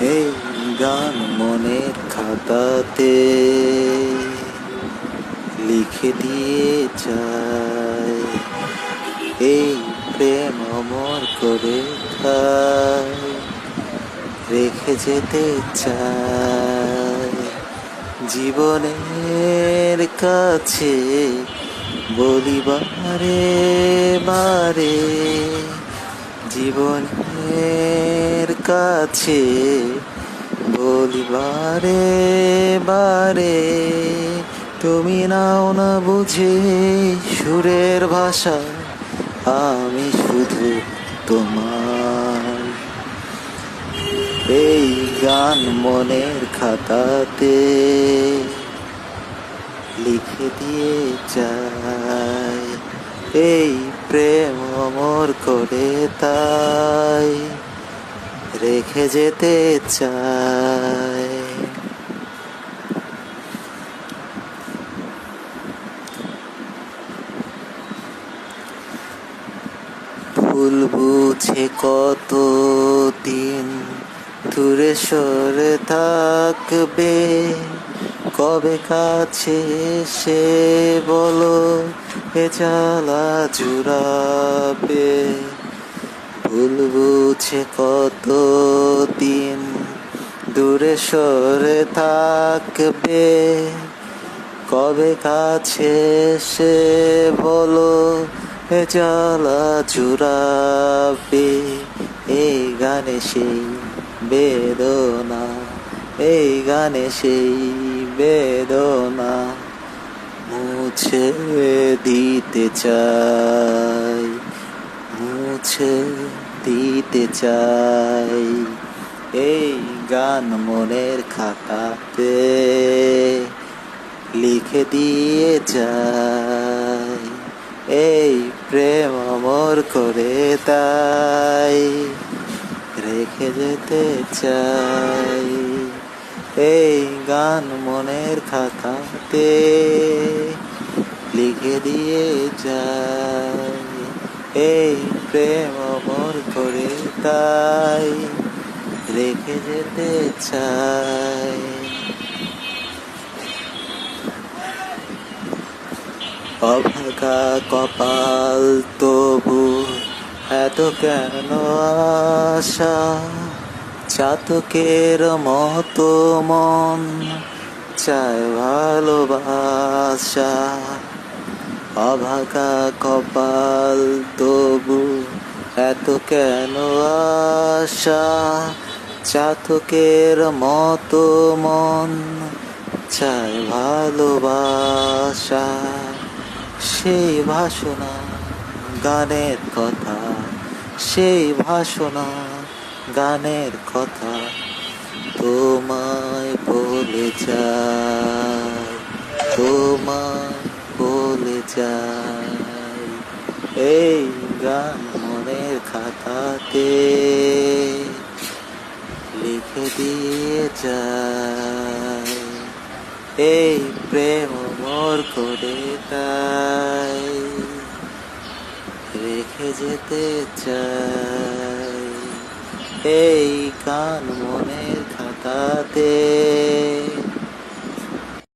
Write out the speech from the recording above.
এই গান মনের খাতাতে লিখে দিয়ে চাই। এই প্রেম অমর করে খাই, রেখে যেতে চাই। জীবনের কাছে বলিবারে বারে। জীবনের কাছে বলিবারে বারে, তুমি নাও না বুঝে সুরের ভাষা, আমি শুধু তোমার। এই গান মনের খাতাতে লিখে দিয়ে যাই এই প্রেম অমর করে তাই। রেখে যেতে চাই ভুল বুঝে কত দিন দূরে সরে থাকবে, কবে কাছে সে বলো, এ জ্বালা জুড়াবে। ভুল বুঝে কত দিন দূরে সরে থাকবে? কবে কাছে সে বলো, এ জ্বালা জুড়াবে এই গানে সেই বেদনা এই গানে সেই বেদনা মুছে দিতে চাই, মুছে চাই। এই গান মনের খাতাতে লিখে দিয়ে যাই এই প্রেম অমর করে তাই রেখে যেতে চাই। এই গান মনের খাতাতে লিখে দিয়ে যাই এই প্রেম অমর করে তাই রেখে যেতে চাই। অভাগা কপাল তবু এত কেন আশা? চাতকের মতো মন চায় ভালোবাসা। অভাগা কপাল তবু এত কেন আশা? চাতকের মতো মন চায় ভালোবাসা। সেই ভাষণা, গানের কথা। সেই ভাষণা, গানের কথা। তোমায় বলে যায় তোমায় বলে যায় এই গান খাতাতে লিখে দিয়ে যায়। এই প্রেম মোর করে তাই রেখে যেতে চাই এই গান মনের খাতাতে